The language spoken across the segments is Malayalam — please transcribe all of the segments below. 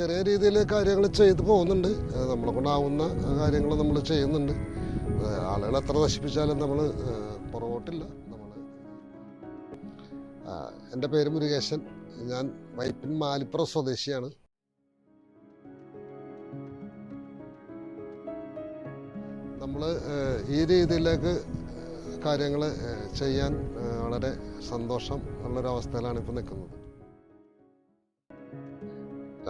ചെറിയ രീതിയിൽ കാര്യങ്ങൾ ചെയ്തു പോകുന്നുണ്ട്. നമ്മളെ കൊണ്ടാവുന്ന കാര്യങ്ങൾ നമ്മൾ ചെയ്യുന്നുണ്ട്. ആളുകൾ എത്ര നശിപ്പിച്ചാലും നമ്മൾ പുറകോട്ടില്ല. നമ്മൾ എന്റെ പേര് മുരുകേശൻ. ഞാൻ വൈപ്പിൻ മാലിപ്പുറം സ്വദേശിയാണ്. നമ്മൾ ഈ രീതിയിലേക്ക് കാര്യങ്ങൾ ചെയ്യാൻ വളരെ സന്തോഷം ഉള്ളൊരവസ്ഥയിലാണ് ഇപ്പോൾ നിൽക്കുന്നത്.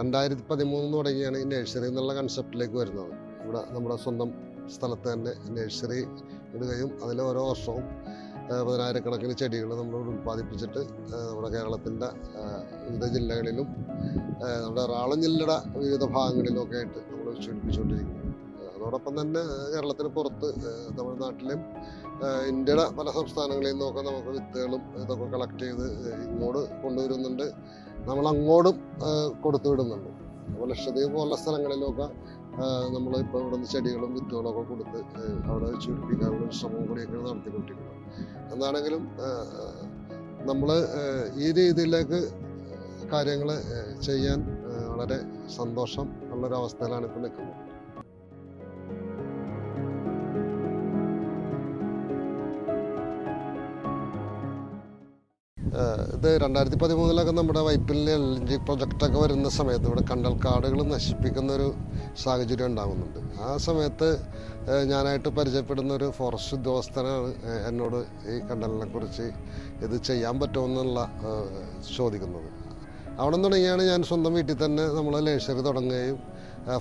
രണ്ടായിരത്തി പതിമൂന്ന് തുടങ്ങിയാണ് ഈ നഴ്സറി എന്നുള്ള കൺസെപ്റ്റിലേക്ക് വരുന്നത്. ഇവിടെ നമ്മുടെ സ്വന്തം സ്ഥലത്ത് തന്നെ നഴ്സറി ഇടുകയും അതിൽ ഓരോ വർഷവും പതിനായിരക്കണക്കിന് ചെടികൾ നമ്മൾ ഉൽപ്പാദിപ്പിച്ചിട്ട് നമ്മുടെ കേരളത്തിന്റെ വിവിധ ജില്ലകളിലും നമ്മുടെ എറണാകുളം ജില്ലയുടെ വിവിധ ഭാഗങ്ങളിലും ഒക്കെ ആയിട്ട് നമ്മൾ വെച്ചുപിടിപ്പിച്ചുകൊണ്ടിരിക്കുന്നു ഏഹ് അതോടൊപ്പം തന്നെ കേരളത്തിന് പുറത്ത് തമിഴ്നാട്ടിലും ഇന്ത്യയുടെ പല സംസ്ഥാനങ്ങളിൽ നിന്നൊക്കെ നമുക്ക് വിത്തുകളും ഇതൊക്കെ കളക്ട് ചെയ്ത് ഇങ്ങോട്ട് കൊണ്ടുവരുന്നുണ്ട്. നമ്മൾ അങ്ങോട്ടും കൊടുത്തു വിടുന്നുണ്ട്. അപ്പോൾ ലക്ഷദ്വീപ് പോലുള്ള സ്ഥലങ്ങളിലൊക്കെ നമ്മൾ ഇപ്പോൾ ഇവിടെ നിന്ന് ചെടികളും വിത്തുകളൊക്കെ കൊടുത്ത് അവിടെ വെച്ച് പിടിപ്പിക്കാനുള്ള ഒരു ശ്രമം കൂടിയൊക്കെ നടത്തിക്കൊണ്ടിരിക്കുന്നത് എന്താണെങ്കിലും നമ്മൾ ഈ രീതിയിലേക്ക് കാര്യങ്ങൾ ചെയ്യാൻ വളരെ സന്തോഷം ഉള്ളൊരവസ്ഥയിലാണ് ഇപ്പോൾ നിൽക്കുന്നത്. ഇത് രണ്ടായിരത്തി പതിമൂന്നിലൊക്കെ നമ്മുടെ വൈപ്പിലെ എൽ ജി പ്രൊജക്റ്റൊക്കെ വരുന്ന സമയത്ത് ഇവിടെ കണ്ടൽക്കാടുകൾ നശിപ്പിക്കുന്ന ഒരു സാഹചര്യം ഉണ്ടാകുന്നുണ്ട്. ആ സമയത്ത് ഞാനായിട്ട് പരിചയപ്പെടുന്ന ഒരു ഫോറസ്റ്റ് ഉദ്യോഗസ്ഥനാണ് എന്നോട് ഈ കണ്ടലിനെ കുറിച്ച് ഇത് ചെയ്യാൻ പറ്റുമെന്നുള്ള ചോദിക്കുന്നത്. അവിടെ തുടങ്ങിയാണ് ഞാൻ സ്വന്തം വീട്ടിൽ തന്നെ നമ്മൾ നേഴ്സറി തുടങ്ങുകയും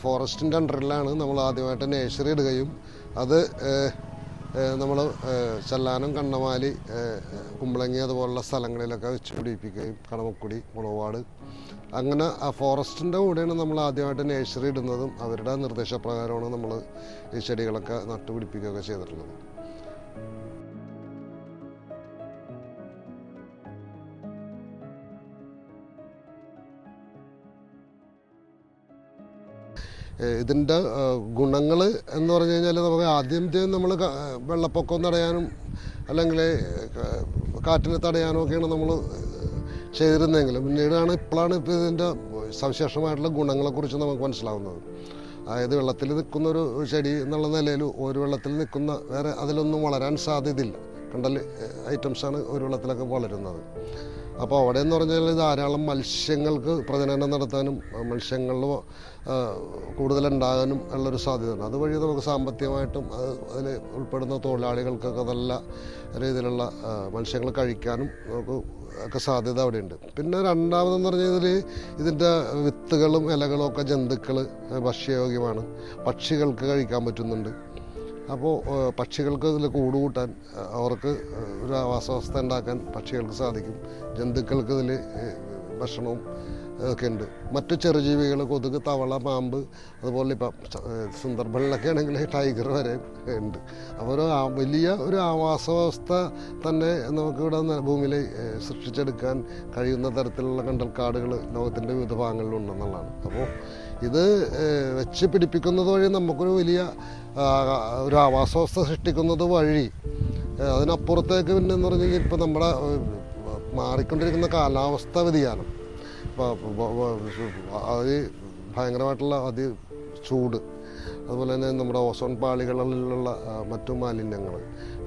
ഫോറസ്റ്റിന്റെ അണ്ടറിലാണ് നമ്മൾ ആദ്യമായിട്ട് നേഴ്സറി ഇടുകയും അത് നമ്മൾ ചെല്ലാനം കണ്ണമാലി കുമ്പളങ്ങി അതുപോലുള്ള സ്ഥലങ്ങളിലൊക്കെ വെച്ച് പിടിപ്പിക്കുകയും കടമക്കുടി മുളവാട്. അങ്ങനെ ആ ഫോറസ്റ്റിന്റെ കൂടെയാണ് നമ്മൾ ആദ്യമായിട്ട് നേഴ്സറി ഇടുന്നതും അവരുടെ നിർദ്ദേശപ്രകാരമാണ് നമ്മൾ ഈ ചെടികളൊക്കെ നട്ടുപിടിപ്പിക്കുകയൊക്കെ ചെയ്തിട്ടുള്ളത്. ഇതിന്റെ ഗുണങ്ങൾ എന്ന് പറഞ്ഞു കഴിഞ്ഞാൽ നമുക്ക് ആദ്യം നമ്മൾ വെള്ളപ്പൊക്കം തടയാനും അല്ലെങ്കിൽ കാറ്റിനെ തടയാനും ഒക്കെയാണ് നമ്മൾ ചെയ്തിരുന്നെങ്കിൽ പിന്നീടാണ് ഇപ്പോഴാണ് ഇപ്പോൾ ഇതിന്റെ സവിശേഷമായിട്ടുള്ള ഗുണങ്ങളെക്കുറിച്ച് നമുക്ക് മനസ്സിലാവുന്നത്. അതായത് വെള്ളത്തിൽ നിൽക്കുന്ന ഒരു ചെടി എന്നുള്ള നിലയിൽ ഒരു വെള്ളത്തിൽ നിൽക്കുന്ന വേറെ അതിലൊന്നും വളരാൻ സാധ്യതയില്ല. കണ്ടൽ ഐറ്റംസാണ് ഒരു വെള്ളത്തിലൊക്കെ വളരുന്നത്. അപ്പോൾ അവിടെ എന്ന് പറഞ്ഞാൽ ധാരാളം മത്സ്യങ്ങൾക്ക് പ്രജനനം നടത്താനും മത്സ്യങ്ങളിൽ കൂടുതലുണ്ടാകാനും ഉള്ളൊരു സാധ്യതയുണ്ട്. അതുവഴി നമുക്ക് സാമ്പത്തികമായിട്ടും അത് അതിൽ ഉൾപ്പെടുന്ന തൊഴിലാളികൾക്കൊക്കെ നല്ല രീതിയിലുള്ള മത്സ്യങ്ങൾ കഴിക്കാനും നമുക്ക് ഒക്കെ സാധ്യത അവിടെയുണ്ട്. പിന്നെ രണ്ടാമതെന്ന് പറഞ്ഞാൽ ഇതിന്റെ വിത്തുകളും ഇലകളും ഒക്കെ ജന്തുക്കൾ ഭക്ഷ്യയോഗ്യമാണ്. പക്ഷികൾക്ക് കഴിക്കാൻ പറ്റുന്നുണ്ട്. അപ്പോൾ പക്ഷികൾക്ക് ഇതിൽ കൂട് കൂട്ടാൻ അവർക്ക് ഒരു ആവാസവസ്ഥ ഉണ്ടാക്കാൻ പക്ഷികൾക്ക് സാധിക്കും. ജന്തുക്കൾക്ക് ഇതിൽ ഭക്ഷണവും ഒക്കെ ഉണ്ട്. മറ്റു ചെറുജീവികൾ കൊതുക് തവള പാമ്പ് അതുപോലെ ഇപ്പം സുന്ദർബണിലൊക്കെ ആണെങ്കിൽ ടൈഗർ വരെ ഉണ്ട്. അപ്പോൾ ഒരു വലിയ ഒരു ആവാസവസ്ഥ തന്നെ നമുക്കിവിടെ ഭൂമിയിൽ സൃഷ്ടിച്ചെടുക്കാൻ കഴിയുന്ന തരത്തിലുള്ള കണ്ടൽക്കാടുകൾ ലോകത്തിന്റെ വിവിധ ഭാഗങ്ങളിലുണ്ടെന്നുള്ളതാണ്. അപ്പോൾ ഇത് വെച്ച് പിടിപ്പിക്കുന്നത് വഴി നമുക്കൊരു വലിയ ഒരു ആവാസവസ്ഥ സൃഷ്ടിക്കുന്നത് വഴി അതിനപ്പുറത്തേക്ക് പിന്നെ എന്ന് പറഞ്ഞു കഴിഞ്ഞാൽ ഇപ്പോൾ നമ്മുടെ മാറിക്കൊണ്ടിരിക്കുന്ന കാലാവസ്ഥ വ്യതിയാനം. അത് ഭയങ്കരമായിട്ടുള്ള അതി ചൂട്. അതുപോലെ തന്നെ നമ്മുടെ ഓസോൺ പാളികളിലുള്ള മറ്റു മാലിന്യങ്ങൾ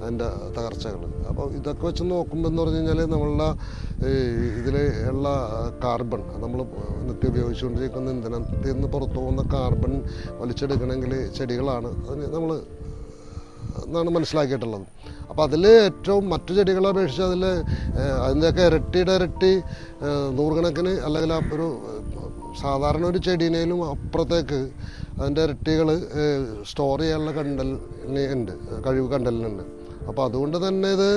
അതിന്റെ തകർച്ചകൾ അപ്പോൾ ഇതൊക്കെ വെച്ച് നോക്കുമ്പോൾ എന്ന് പറഞ്ഞു കഴിഞ്ഞാൽ നമ്മളുടെ ഇതിൽ ഉള്ള കാർബൺ നമ്മൾ നിത്യം ഉപയോഗിച്ചുകൊണ്ടിരിക്കുന്ന ഇന്ധനത്തിൽ നിന്ന് പുറത്തു പോകുന്ന കാർബൺ വലിച്ചെടുക്കണമെങ്കിൽ ചെടികളാണ്. അതിന് നമ്മൾ എന്നാണ് മനസ്സിലാക്കിയിട്ടുള്ളത്. അപ്പോൾ അതിൽ ഏറ്റവും മറ്റു ചെടികളെ അപേക്ഷിച്ച് അതിൽ അതിന്റെയൊക്കെ ഇരട്ടിയുടെ ഇരട്ടി നൂറുകണക്കിന് അല്ലെങ്കിൽ ഒരു സാധാരണ ഒരു ചെടീനേലും അപ്പുറത്തേക്ക് അതിന്റെ ഇരട്ടികൾ സ്റ്റോർ ചെയ്യാനുള്ള കണ്ടൽ ഉണ്ട് കഴിവ് കണ്ടലിനുണ്ട്. അപ്പോൾ അതുകൊണ്ട് തന്നെ ഇത്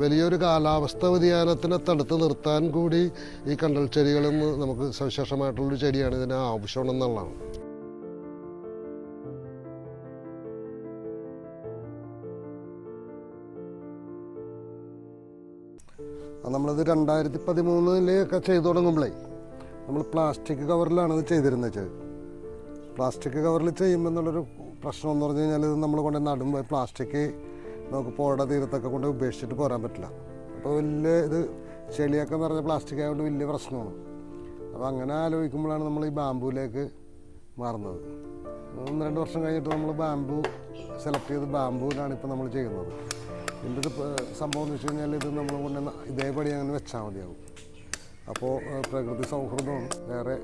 വലിയൊരു കാലാവസ്ഥ വ്യതിയാനത്തിനെ തടുത്ത് നിർത്താൻ കൂടി ഈ കണ്ടൽ ചെടികളിൽ നിന്ന് നമുക്ക് സവിശേഷമായിട്ടുള്ളൊരു ചെടിയാണ് ഇതിന് ആവശ്യമുണ്ടെന്നുള്ളതാണ് നമ്മളിത് രണ്ടായിരത്തി പതിമൂന്നിലൊക്കെ ചെയ്തു തുടങ്ങുമ്പോഴേ നമ്മൾ പ്ലാസ്റ്റിക് കവറിലാണ് ഇത് ചെയ്തിരുന്നത്. വെച്ചത് പ്ലാസ്റ്റിക് കവറിൽ ചെയ്യുമ്പോൾ എന്നുള്ളൊരു പ്രശ്നം എന്ന് പറഞ്ഞു കഴിഞ്ഞാൽ ഇത് നമ്മൾ കൊണ്ട് നടുമ്പോൾ പ്ലാസ്റ്റിക് നമുക്ക് പുഴയുടെ തീരത്തൊക്കെ കൊണ്ട് ഉപേക്ഷിച്ചിട്ട് പോരാൻ പറ്റില്ല. അപ്പോൾ വലിയ ഇത് ചെളിയൊക്കെ നിറഞ്ഞ പ്ലാസ്റ്റിക് ആയതുകൊണ്ട് വലിയ പ്രശ്നമാണ്. അപ്പോൾ അങ്ങനെ ആലോചിക്കുമ്പോഴാണ് നമ്മൾ ഈ ബാമ്പുവിലേക്ക് മാറുന്നത്. ഒന്ന് രണ്ട് വർഷം കഴിഞ്ഞിട്ട് നമ്മൾ ബാമ്പു സെലക്ട് ചെയ്ത് ബാമ്പുവിലാണ് ഇപ്പോൾ നമ്മൾ ചെയ്യുന്നത്. ഒരു സംഭവം എന്ന് വെച്ച് കഴിഞ്ഞാൽ ഇത് നമ്മൾ കൊണ്ട് ഇതേപടി അങ്ങനെ വെച്ചാൽ മതിയാവും. അപ്പോൾ പ്രകൃതി സൗഹൃദമാണ് വേറെ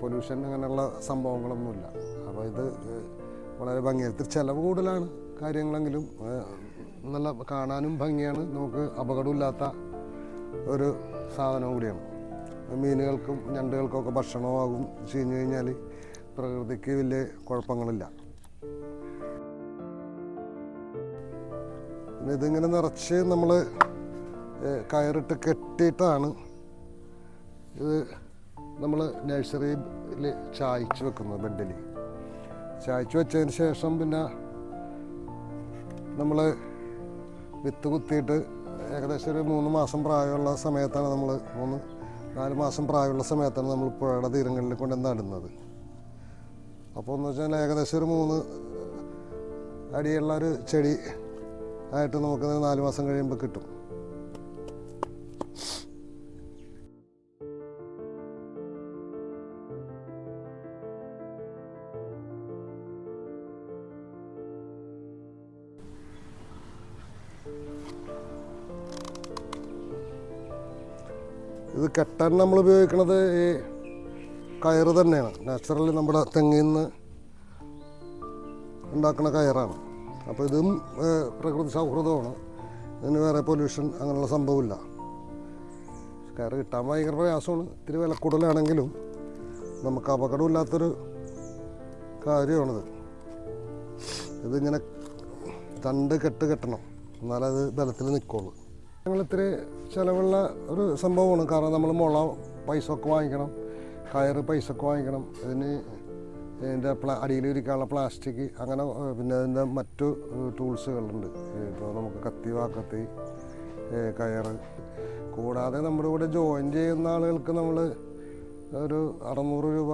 പൊല്യൂഷൻ അങ്ങനെയുള്ള സംഭവങ്ങളൊന്നുമില്ല. അപ്പോൾ ഇത് വളരെ ഭംഗിയായിട്ട് ചിലവ് കൂടുതലാണ്. കാര്യങ്ങളെങ്കിലും നല്ല കാണാനും ഭംഗിയാണ്. നമുക്ക് അപകടമില്ലാത്ത ഒരു സാധനം കൂടിയാണ്. മീനുകൾക്കും ഞണ്ടുകൾക്കൊക്കെ ഭക്ഷണമാകും ചീഞ്ഞു കഴിഞ്ഞാൽ പ്രകൃതിക്ക് വലിയ കുഴപ്പങ്ങളില്ല. പിന്നെ ഇതിങ്ങനെ നിറച്ച് നമ്മൾ കയറിട്ട് കെട്ടിയിട്ടാണ് ഇത് നമ്മൾ നഴ്സറിയിൽ ചായച്ച് വെക്കുന്നത് ബെഡിൽ ചായച്ച് വെച്ചതിന് ശേഷം പിന്നെ നമ്മൾ വിത്ത് കുത്തിയിട്ട് ഏകദേശം ഒരു മൂന്ന് മാസം പ്രായമുള്ള സമയത്താണ് നമ്മൾ മൂന്ന് നാല് മാസം പ്രായമുള്ള സമയത്താണ് നമ്മൾ പുഴയുടെ തീരങ്ങളിൽ കൊണ്ട് നടുന്നത്. അപ്പോൾ എന്ന് വെച്ചാൽ ഏകദേശം ഒരു മൂന്ന് അടിയുള്ള ഒരു ചെടി ആയിട്ട് നമുക്ക് നാല് മാസം കഴിയുമ്പോൾ കിട്ടും. ഇത് കെട്ടാൻ നമ്മൾ ഉപയോഗിക്കുന്നത് ഈ കയറ് തന്നെയാണ്. നാച്ചുറലി നമ്മുടെ തെങ്ങിൽ നിന്ന് ഉണ്ടാക്കുന്ന കയറാണ്. അപ്പോൾ ഇതും പ്രകൃതി സൗഹൃദമാണ്. ഇതിന് വേറെ പൊല്യൂഷൻ അങ്ങനെയുള്ള സംഭവമില്ല. കയറ് കിട്ടാൻ ഭയങ്കര പ്രയാസമാണ്. ഇത്തിരി വില കൂടുതലാണെങ്കിലും നമുക്ക് അപകടമില്ലാത്തൊരു കാര്യമാണിത്. ഇതിങ്ങനെ തണ്ട് കെട്ട് കെട്ടണം. എന്നാലത് ബലത്തിൽ നിൽക്കുള്ളൂ. ഞങ്ങൾ ഇത്തിരി ചിലവുള്ള ഒരു സംഭവമാണ്. കാരണം നമ്മൾ മുള പൈസ ഒക്കെ വാങ്ങിക്കണം. കയർ പൈസ ഒക്കെ വാങ്ങിക്കണം. ഇതിന് ഇതിന്റെ പ്ലാ അടിയിൽ ഇരിക്കാനുള്ള പ്ലാസ്റ്റിക് അങ്ങനെ പിന്നെ അതിന്റെ മറ്റു ടൂൾസുകളുണ്ട് ഇപ്പോൾ നമുക്ക് കത്തി വാക്കത്തി കയർ. കൂടാതെ നമ്മുടെ കൂടെ ജോയിൻ ചെയ്യുന്ന ആളുകൾക്ക് നമ്മൾ ഒരു അറുന്നൂറ് രൂപ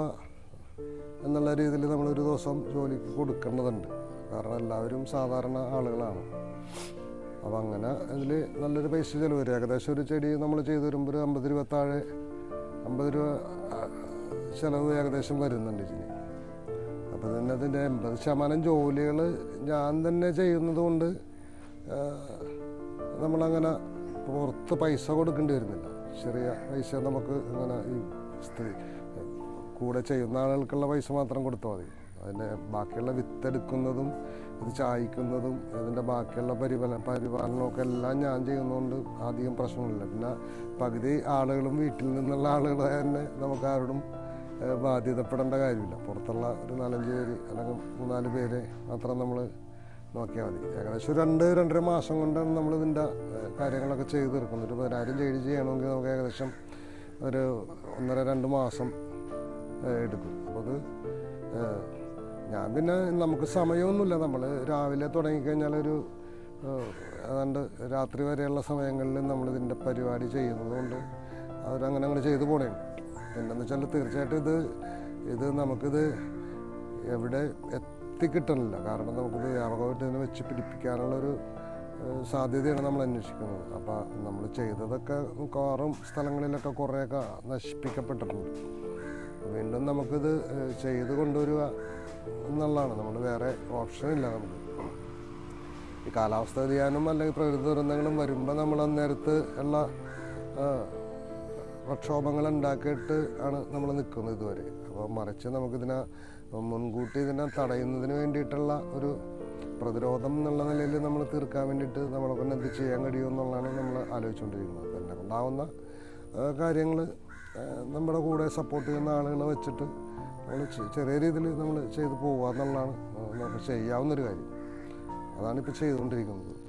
എന്നുള്ള രീതിയിൽ നമ്മളൊരു ദിവസം ജോലിക്ക് കൊടുക്കേണ്ടതുണ്ട്. കാരണം എല്ലാവരും സാധാരണ ആളുകളാണ്. അപ്പോൾ അങ്ങനെ ഇതിൽ നല്ലൊരു പൈസ ചിലവ് വരും. ഏകദേശം ഒരു ചെടി നമ്മൾ ചെയ്ത് വരുമ്പോൾ ഒരു അമ്പത് രൂപ താഴെ അമ്പത് രൂപ ചിലവ് ഏകദേശം വരുന്നുണ്ട് ഇതിന് അപ്പോൾ തന്നെ അതിന്റെ എൺപത് ശതമാനം ജോലികൾ ഞാൻ തന്നെ ചെയ്യുന്നത് കൊണ്ട് നമ്മളങ്ങനെ പുറത്ത് പൈസ കൊടുക്കേണ്ടി വരുന്നില്ല. ചെറിയ പൈസ നമുക്ക് ഇങ്ങനെ ഈ സ്ത്രീ കൂടെ ചെയ്യുന്ന ആളുകൾക്കുള്ള പൈസ മാത്രം കൊടുത്താൽ മതി. അതിന്റെ ബാക്കിയുള്ള വിത്തെടുക്കുന്നതും ഇത് ചായ്ക്കുന്നതും ഇതിന്റെ ബാക്കിയുള്ള പരിപാല പരിപാലനമൊക്കെ എല്ലാം ഞാൻ ചെയ്യുന്നതുകൊണ്ട് അധികം പ്രശ്നമില്ല. പിന്നെ പകുതി ആളുകളും വീട്ടിൽ നിന്നുള്ള ആളുകൾ തന്നെ നമുക്ക് ആരോടും ബാധ്യതപ്പെടേണ്ട കാര്യമില്ല. പുറത്തുള്ള ഒരു നാലഞ്ച് പേര് അല്ലെങ്കിൽ മൂന്നാൽ പേര് മാത്രം നമ്മൾ നോക്കിയാൽ മതി. ഏകദേശം രണ്ട് രണ്ടര മാസം കൊണ്ടാണ് നമ്മൾ ഇതിന്റെ കാര്യങ്ങളൊക്കെ ചെയ്ത് തീർക്കുന്നത്. ഒരു പതിനായിരം ചെയ്ത് ചെയ്യണമെങ്കിൽ നമുക്ക് ഏകദേശം ഒരു ഒന്നര രണ്ട് മാസം എടുക്കും. അപ്പോൾ അത് ഞാൻ പിന്നെ നമുക്ക് സമയമൊന്നുമില്ല. നമ്മൾ രാവിലെ തുടങ്ങിക്കഴിഞ്ഞാൽ ഒരു ഏതാണ്ട് രാത്രി വരെയുള്ള സമയങ്ങളിൽ നമ്മൾ നമ്മളിതിന്റെ പരിപാടി ചെയ്യുന്നത് കൊണ്ട് അവരങ്ങനെ അങ്ങനെ ചെയ്തു പോണേ. പിന്നെന്ന് വെച്ചാൽ തീർച്ചയായിട്ടും ഇത് ഇത് നമുക്കിത് എവിടെ എത്തിക്കിട്ടണില്ല. കാരണം നമുക്കിത് ഇതിനെ വെച്ച് പിടിപ്പിക്കാനുള്ളൊരു സാധ്യതയാണ് നമ്മൾ അന്വേഷിക്കുന്നത്. അപ്പോൾ നമ്മൾ ചെയ്തതൊക്കെ മിക്കവാറും സ്ഥലങ്ങളിലൊക്കെ കുറേയൊക്കെ നശിപ്പിക്കപ്പെട്ടിട്ടുണ്ട്. വീണ്ടും നമുക്കിത് ചെയ്ത് കൊണ്ടുവരിക എന്നുള്ളതാണ്. നമ്മൾ വേറെ ഓപ്ഷൻ ഇല്ല നമുക്ക്. ഈ കാലാവസ്ഥ വ്യതിയാനം അല്ലെങ്കിൽ പ്രകൃതി ദുരന്തങ്ങളും വരുമ്പോൾ നമ്മൾ അന്നേരത്ത് ഉള്ള പ്രക്ഷോഭങ്ങൾ ഉണ്ടാക്കിയിട്ട് ആണ് നമ്മൾ നിൽക്കുന്നത് ഇതുവരെ. അപ്പോൾ മറിച്ച് നമുക്കിതിനെ മുൻകൂട്ടി ഇതിനെ തടയുന്നതിന് വേണ്ടിയിട്ടുള്ള ഒരു പ്രതിരോധം എന്നുള്ള നിലയിൽ നമ്മൾ തീർക്കാൻ വേണ്ടിയിട്ട് നമ്മളെ കൊണ്ട് എന്ത് ചെയ്യാൻ കഴിയും എന്നുള്ളതാണ് നമ്മൾ ആലോചിച്ചുകൊണ്ടിരിക്കുന്നത്. എന്നെ കൊണ്ടാവുന്ന കാര്യങ്ങൾ നമ്മുടെ കൂടെ സപ്പോർട്ട് ചെയ്യുന്ന ആളുകളെ വെച്ചിട്ട് നമ്മൾ ചെറിയ രീതിയിൽ നമ്മൾ ചെയ്തു പോകുക എന്നുള്ളതാണ് നമുക്ക് ചെയ്യാവുന്നൊരു കാര്യം. അതാണ് ഇപ്പോൾ ചെയ്തുകൊണ്ടിരിക്കുന്നത്.